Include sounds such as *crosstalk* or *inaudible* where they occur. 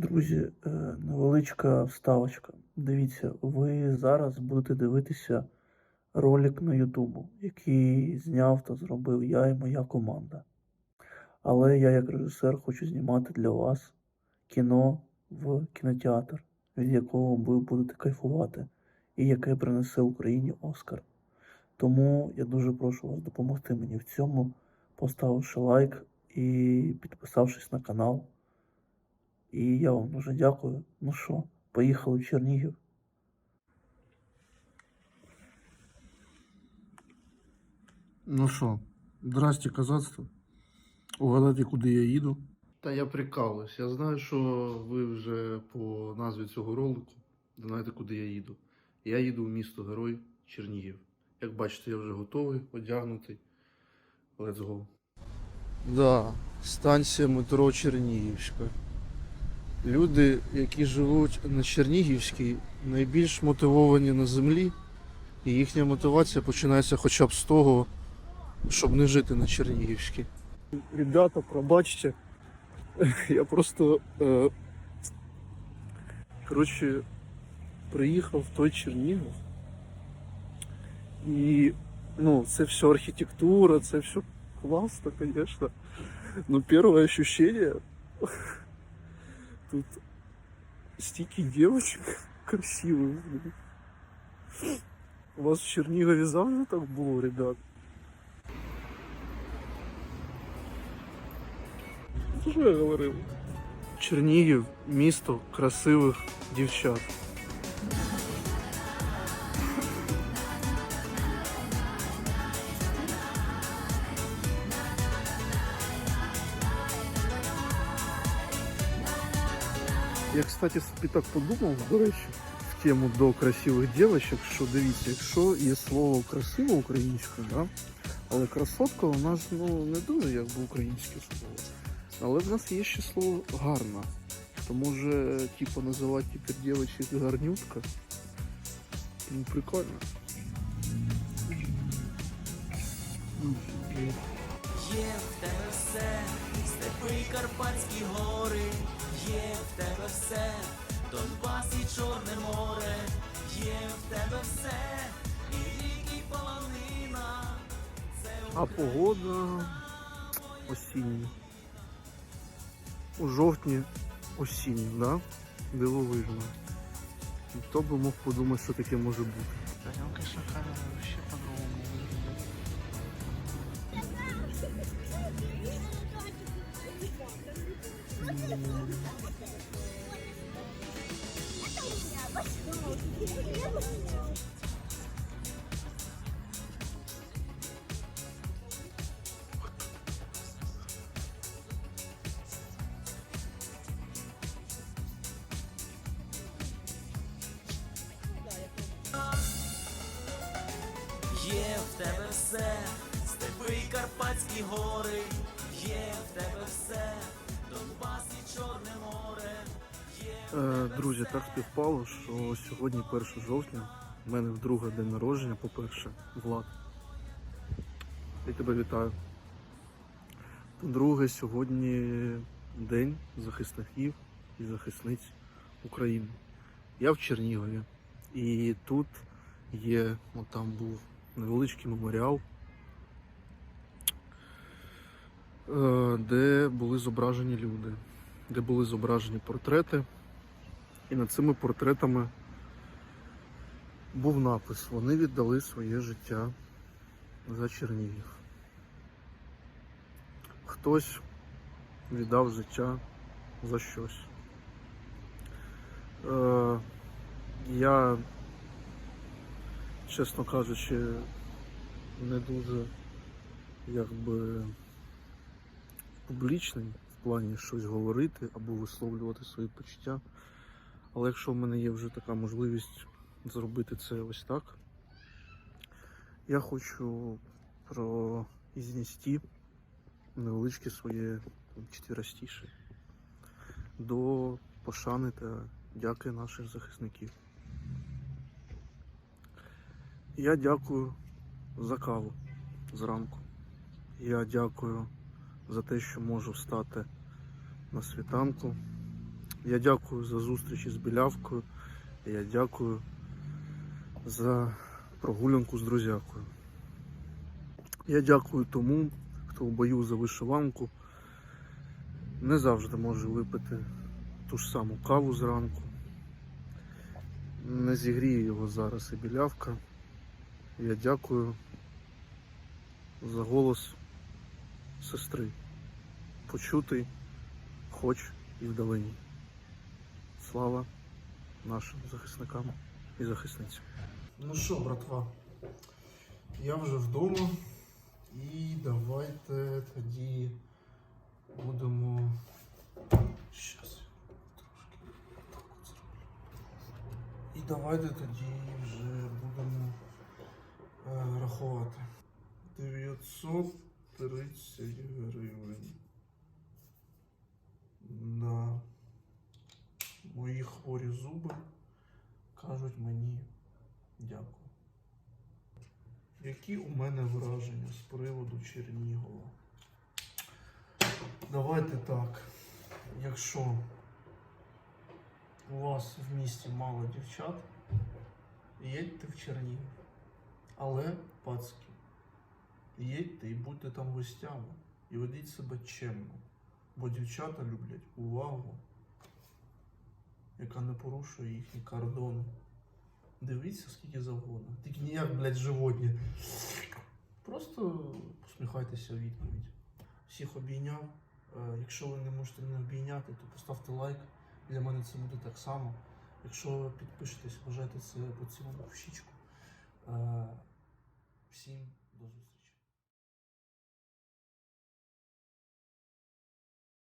Друзі, е, невеличка вставочка. Дивіться, ви зараз будете дивитися ролик на Ютубу, який зняв та зробив я і моя команда. Але я, як режисер, хочу знімати для вас кіно в кінотеатр, від якого ви будете кайфувати, і яке принесе Україні Оскар. Тому я дуже прошу вас допомогти мені в цьому, поставивши лайк і підписавшись на канал. І я вам дуже дякую. Ну що, поїхали в Чернігів. Ну що, здрасте, казацтво. Угадайте, куди я їду. Та я прикалуюсь. Я знаю, що ви вже по назві цього ролику знаєте, куди я їду. Я їду в місто Герой Чернігів. Як бачите, я вже готовий, одягнутий. Let's go. Да, станція метро Чернігівська. Люди, які живуть на Чернігівській, найбільш мотивовані на землі, і їхня мотивація починається хоча б з того, щоб не жити на Чернігівській. Ребята, пробачте. Я просто. Е, коротше, приїхав в той Чернігів. І ну, це все архітектура, це все класно, конечно. Но первое ощущение тут стільки девочек *laughs* красивых. блин. У вас в Чернігові завжди так було, ребят? Що я говорив? Чернігів місто красивих дівчат. Я, кстати, так подумав, до речі, в тему до красивих дівчат, що дивіться, якщо є слово красиво українською, да? але красотка у нас ну, не дуже якби українське слово. Але в нас є ще слово гарна. То може, типу, називати тепер дівчат гарнютка. Ну, прикольно. Є в тебе все, степи Карпатські гори, є в тебе все, Донбас і Чорне море, є в тебе все, і ріки, і полонина. Це А погода осіння. У жовтні осіння, да? Дивовижно. Хто би мог подумати, що таке може бути. Та я, звісно, камера ще по-другому. Є в тебе все, степи Карпатські гори, є в тебе все, Донбас і Чорне море, Е, друзі, так співпало, що сьогодні 1 жовтня. У мене вдруге день народження, по-перше, Влад. Я тебе вітаю. По-друге, сьогодні День захисників і захисниць України. Я в Чернігові. І тут є, от там був невеличкий меморіал, е, де були зображені люди, де були зображені портрети. І над цими портретами був напис: вони віддали своє життя за Чернігів. Хтось віддав життя за щось. Е, я, чесно кажучи, не дуже якби публічний в плані щось говорити або висловлювати свої почуття. Але якщо в мене є вже така можливість зробити це ось так, я хочу произнести невеличке своє четверостіше до пошани та дяки наших захисників. Я дякую за каву зранку. Я дякую за те, що можу встати на світанку Я дякую за зустрічі з білявкою. Я дякую за прогулянку з друзякою. Я дякую тому, хто в бою за вишиванку не завжди може випити ту ж саму каву зранку. Не зігріє його зараз і білявка. Я дякую за голос сестри. Почутий, хоч і вдалині. Слава нашим захисникам і захисницям. Ну що, братва, я вже вдома і давайте тоді будемо. Щас. Трошки так от зроблю. І давайте тоді вже будемо е, рахувати. 930 гривень. На мої хворі зуби кажуть мені дякую. Які у мене враження з приводу Чернігова? Давайте так. Якщо у вас в місті мало дівчат, їдьте в Чернігів. Але, пацки, їдьте і будьте там гостями. І ведіть себе чемно. Бо дівчата люблять увагу, яка не порушує їхні кордони. Дивіться, скільки завгодно. Тільки ніяк, блядь, животні. Просто посміхайтеся у відповідь. Всіх обійняв. Е, Якщо ви не можете мене обійняти, то поставте лайк. Для мене це буде так само. Якщо ви підпишетесь, вважайте це поцілунок в щічку. Е, Всім до зустрічі.